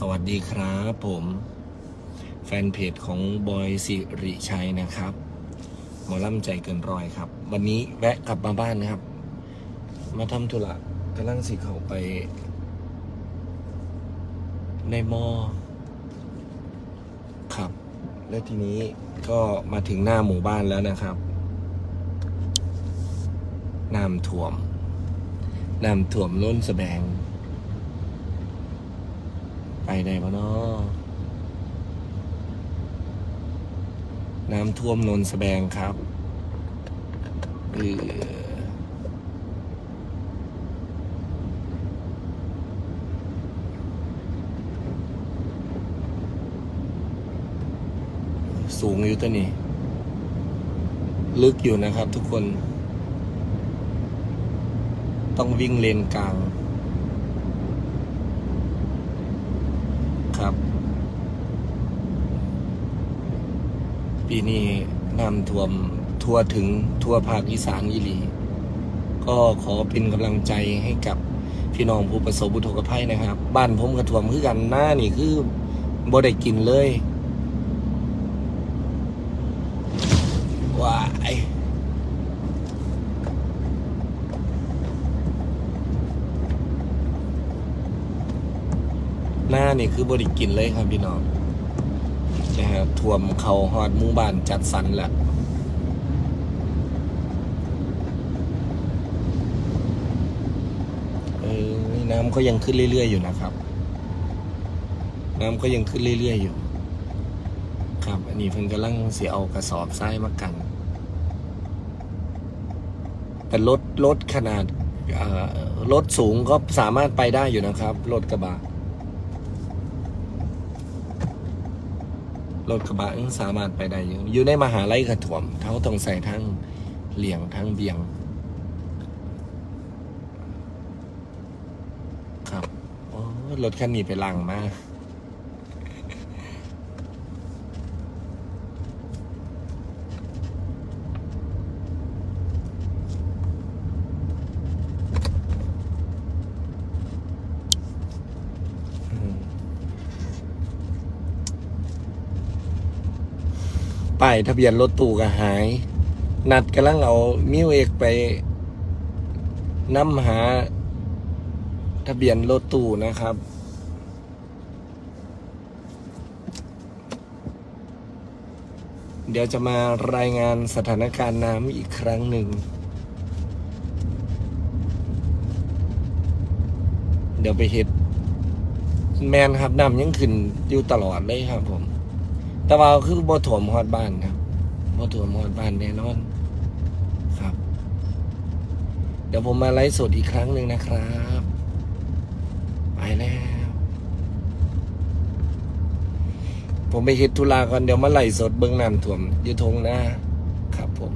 สวัสดีครับผม แฟนเพจของบอยสิริชัยนะครับหมอล่ำใจเกินร้อยครับ วันนี้แวะกลับมาบ้านนะครับ มาทำธุระกำลังสิเขาไป ในมอครับ และทีนี้ก็มาถึงหน้าหมู่บ้านแล้วนะครับน้ำท่วมน้ำท่วมล้นสแบง ไปได้ปะเนาะน้ำท่วมนนสแบงครับเออสูงอยู่ตัวนี้ ลึกอยู่นะครับทุกคน ต้องวิ่งเลนกลาง ครับ ปีนี้น้ำท่วมทั่วถึงทั่วภาคอีสานอีหลี ก็ขอเป็นกำลังใจให้กับพี่น้องผู้ประสบอุทกภัยนะครับ บ้านผมกระท่วมคือกันหน้านี่คือบ่ได้กินเลยว้าย หน้านี่คือบริกินเลยครับพี่น้องนะฮะท่วมเขาหอดมู่บ้านจัดสรรแหละน้ำก็ยังขึ้นเรื่อยๆอยู่นะครับ น้ำก็ยังขึ้นเรื่อยๆอยู่ ครับ อันนี้เพิ่งกำลังเสียเอากระสอบทรายมากัน แต่รถรถขนาดรถสูงก็สามารถไปได้อยู่นะครับรถกระบะ รถกระบะยังสามารถไปได้อยู่อยู่ในมหาลัยกระถ่วมเขาต้องใส่ทั้งเหลี่ยงทั้งเบียง ครับโอ้รถคันนี้ไปลังมาก ป้ายทะเบียนรถตู้ก็หาย นัดกำลังเอามิวเอกไปนำหาทะเบียนรถตู้นะครับเดี๋ยวจะมารายงานสถานการณ์น้ำอีกครั้งหนึ่ง เดี๋ยวไปเห็ดแมนครับน้ำยังขึ้นอยู่ตลอดเลยครับผม แต่ว่าคือบ่ถ่วมฮอดบ้านครับบ่ถ่วมฮอดบ้านแน่นอน ครับ เดี๋ยวผมมาไลฟ์สดอีกครั้งหนึ่งนะครับ ไปแล้ว ผมไปเฮ็ดธุระก่อนเดี๋ยวมาไลฟ์สดเบิ้งน้ำท่วมอยู่ทงนะครับผม